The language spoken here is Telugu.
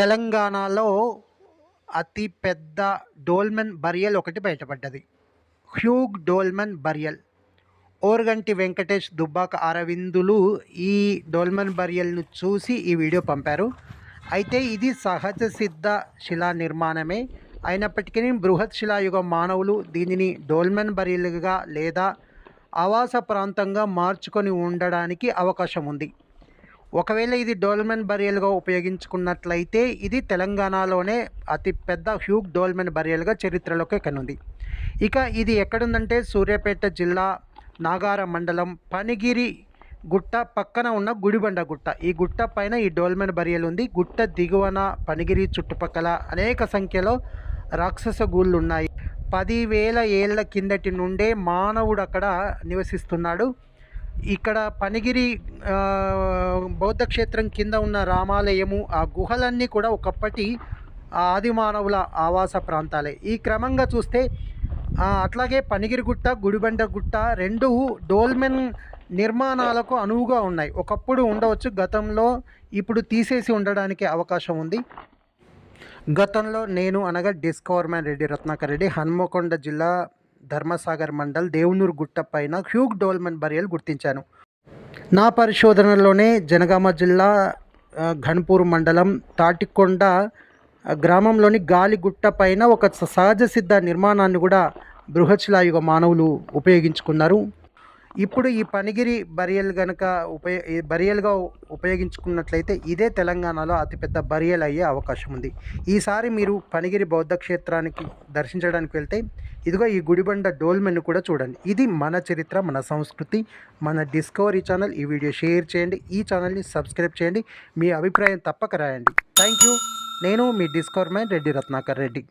తెలంగాణలో అతి పెద్ద డోల్మెన్ బరియల్ ఒకటి బయటపడ్డది. Huge dolmen burial. Organti Venkatesh Dubbaka అరవిందులు ఈ డోల్మెన్ బరియల్ను చూసి ఈ వీడియో పంపారు. అయితే ఇది సహజ సిద్ధ శిలా నిర్మాణమే. అయినప్పటికీ బృహత్ శిలాయుగ మానవులు దీనిని డోల్మెన్ బరియల్గా లేదా ఆవాస ప్రాంతంగా మార్చుకొని ఉండడానికి అవకాశం ఉంది. ఒకవేళ ఇది డోల్మెన్ బరియల్గా ఉపయోగించుకున్నట్లయితే ఇది తెలంగాణలోనే అతి పెద్ద హ్యూగ్ డోల్మెన్ బరియల్గా చరిత్రలోకి కనుంది. ఇక ఇది ఎక్కడుందంటే సూర్యాపేట జిల్లా నాగార మండలం పనిగిరి గుట్ట పక్కన ఉన్న గుడిబండ గుట్ట. ఈ గుట్ట పైన ఈ డోల్మెన్ బరియల్ ఉంది. గుట్ట దిగువన పనిగిరి చుట్టుపక్కల అనేక సంఖ్యలో రాక్షస గూళ్ళు ఉన్నాయి పదివేల ఏళ్ళ కిందటి నుండే మానవుడు అక్కడ నివసిస్తున్నాడు. ఇక్కడ పనిగిరి బౌద్ధ క్షేత్రం కింద ఉన్న రామాలయము ఆ గుహలన్నీ కూడా ఒకప్పటి ఆదిమానవుల ఆవాస ప్రాంతాలే. ఈ క్రమంగా చూస్తే అట్లాగే పనిగిరిగుట్ట గుడిబండ గుట్ట రెండు డోల్మెన్ నిర్మాణాలకు అనువుగా ఉన్నాయి. ఒకప్పుడు ఉండవచ్చు గతంలో ఇప్పుడు తీసేసి ఉండడానికి అవకాశం ఉంది. గతంలో నేను అనగా డిస్కవర్మెన్ రెడ్డి రత్నాకర్ రెడ్డి హన్మకొండ జిల్లా ధర్మసాగర్ మండల్ దేవునూరు గుట్ట పైన హ్యూగ్ డోల్మెన్ బరియల్ గుర్తించాను. నా పరిశోధనలోనే జనగామ జిల్లా ఘన్పూర్ మండలం తాటికొండ గ్రామంలోని గాలిగుట్ట పైన ఒక సహజ సిద్ధ నిర్మాణాన్ని కూడా బృహశిలాయుగ మానవులు ఉపయోగించుకున్నారు. ఇప్పుడు ఈ పనిగిరి బరియల్ కనుక ఉపయో బరియల్గా ఉపయోగించుకున్నట్లయితే ఇదే తెలంగాణలో అతిపెద్ద బరియల్ అయ్యే అవకాశం ఉంది. ఈసారి మీరు పనిగిరి బౌద్ధ క్షేత్రానికి దర్శించడానికి వెళ్తే ఇదిగో ఈ గుడిబండ డోల్మెన్ కూడా చూడండి. ఇది మన చరిత్ర మన సంస్కృతి మన డిస్కవరీ ఛానల్. ఈ వీడియో షేర్ చేయండి ఈ ఛానల్ని సబ్స్క్రైబ్ చేయండి. మీ అభిప్రాయం తప్పక రాయండి. Thank you. నేను మీ డిస్కవర్ మ్యాన్ రెడ్డి రత్నాకర్ రెడ్డి.